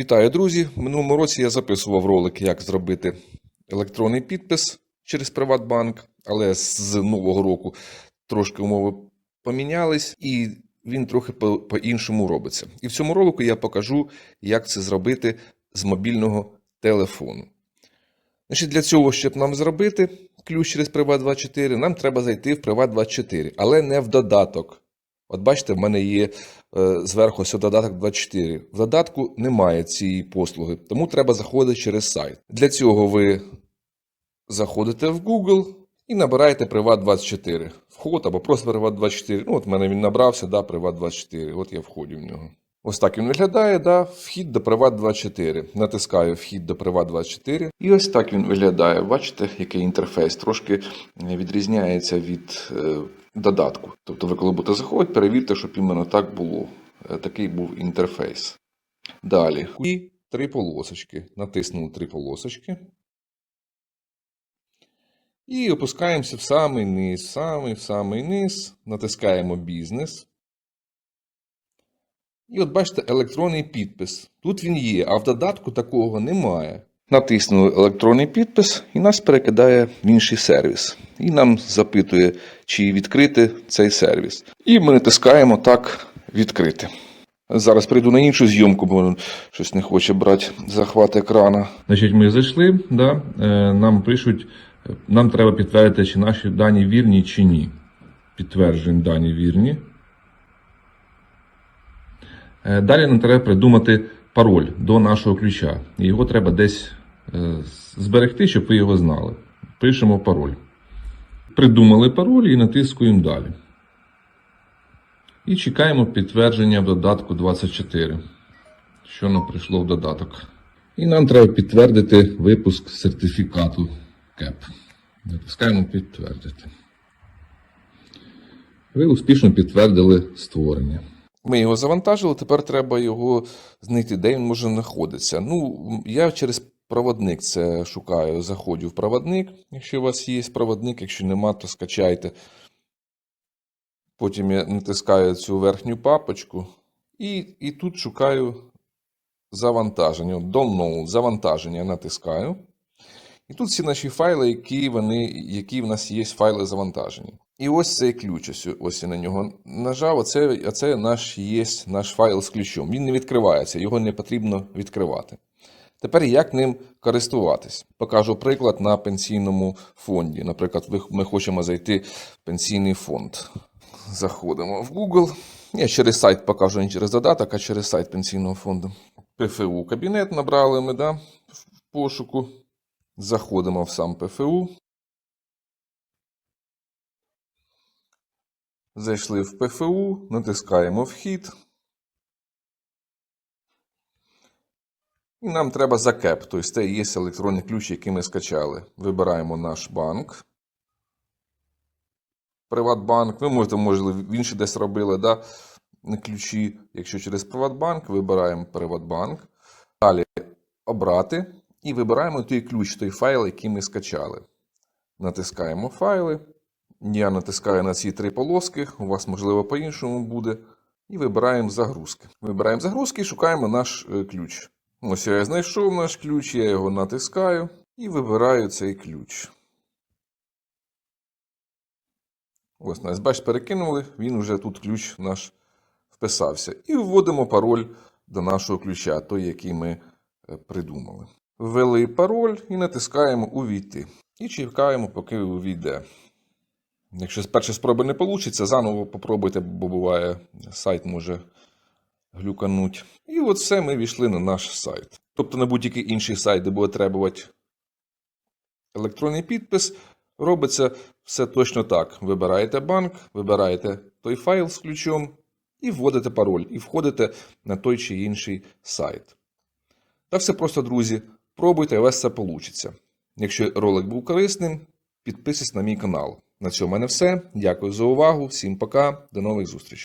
Вітаю, друзі! В минулому році я записував ролик, як зробити електронний підпис через Приватбанк, але з нового року трошки умови помінялись, і він трохи по- по-іншому робиться. І в цьому ролику я покажу, як це зробити з мобільного телефону. Значить, для цього, щоб нам зробити ключ через Privat24, нам треба зайти в Privat24, але не в додаток. От бачите, в мене є е, зверху ось додаток 24. В додатку немає цієї послуги, тому треба заходити через сайт. Для цього ви заходите в Google і набираєте Privat24. Вход або просто Privat24. Ну, от в мене він набрався, да, Privat24. От я входжу в нього. Ось так він виглядає, да, вхід до Privat24. Натискаю вхід до Privat24. І ось так він виглядає. Бачите, який інтерфейс трошки відрізняється від е, додатку. Тобто ви коли будете заходити, перевірте, щоб іменно так було. Е, Такий був інтерфейс. Далі. І три полосочки. Натиснули три полосочки. І опускаємося в самий низ, в самий, в самий низ, натискаємо бізнес. І от бачите, електронний підпис. Тут він є, а в додатку такого немає. Натиснули електронний підпис і нас перекидає в інший сервіс. І нам запитує, чи відкрити цей сервіс. І ми натискаємо так відкрити. Зараз прийду на іншу зйомку, бо щось не хоче брати захват екрана. Значить, ми зайшли, да, е, нам пишуть, нам треба підтвердити, чи наші дані вірні, чи ні. Підтверджуємо дані вірні. Е, Далі нам треба придумати пароль до нашого ключа. Його треба десь е, зберегти, щоб ви його знали. Пишемо пароль. Придумали пароль і натискуємо далі. І чекаємо підтвердження в додатку 24. Що нам прийшло в додаток. І нам треба підтвердити випуск сертифікату КЕП. Натискаємо підтвердити. Ви успішно підтвердили створення. Ми його завантажили, тепер треба його знайти, де він може знаходитися. Ну, я через проводник це шукаю. Заходжу в проводник, якщо у вас є проводник, якщо нема, то скачайте. Потім я натискаю цю верхню папочку і, і тут шукаю завантаження. Download, завантаження натискаю. І тут всі наші файли, які, вони, які в нас є файли завантажені. І ось цей ключ, ось я на нього нажав, оце, оце наш є наш файл з ключом. Він не відкривається, його не потрібно відкривати. Тепер як ним користуватись? Покажу приклад на пенсійному фонді. Наприклад, ми хочемо зайти в пенсійний фонд. Заходимо в Google. Я через сайт покажу, не через додаток, а через сайт пенсійного фонду. ПФУ кабінет набрали ми да, в пошуку. Заходимо в сам ПФУ. Зайшли в ПФУ, натискаємо вхід. І нам треба закеп, тобто це є електронний ключ, який ми скачали. Вибираємо наш банк. Приватбанк. Ви можете, можливо, в інший десь робили да, ключі. Якщо через Приватбанк, вибираємо Приватбанк. Далі обрати. І вибираємо той ключ, той файл, який ми скачали. Натискаємо файли. Я натискаю на ці три полоски. У вас, можливо, по-іншому буде. І вибираємо загрузки. Вибираємо загрузки і шукаємо наш е, ключ. Ось я знайшов наш ключ, я його натискаю і вибираю цей ключ. Ось нас, бач, перекинули, він вже тут ключ наш вписався. І вводимо пароль до нашого ключа, той, який ми е, придумали. Ввели пароль і натискаємо Увійти. І чекаємо, поки увійде. Якщо з першої спроби не вийде, заново попробуйте, бо буває, сайт може глюкануть. І все, ми війшли на наш сайт. Тобто на будь-який інший сайт, де буде требувати електронний підпис, робиться все точно так. Вибираєте банк, вибираєте той файл з ключом і вводите пароль, і входите на той чи інший сайт. Та все просто, друзі. Пробуйте, у вас все вийде. Якщо ролик був корисним, підписуйтесь на мій канал. На цьому в мене все. Дякую за увагу. Всім пока. До нових зустрічей.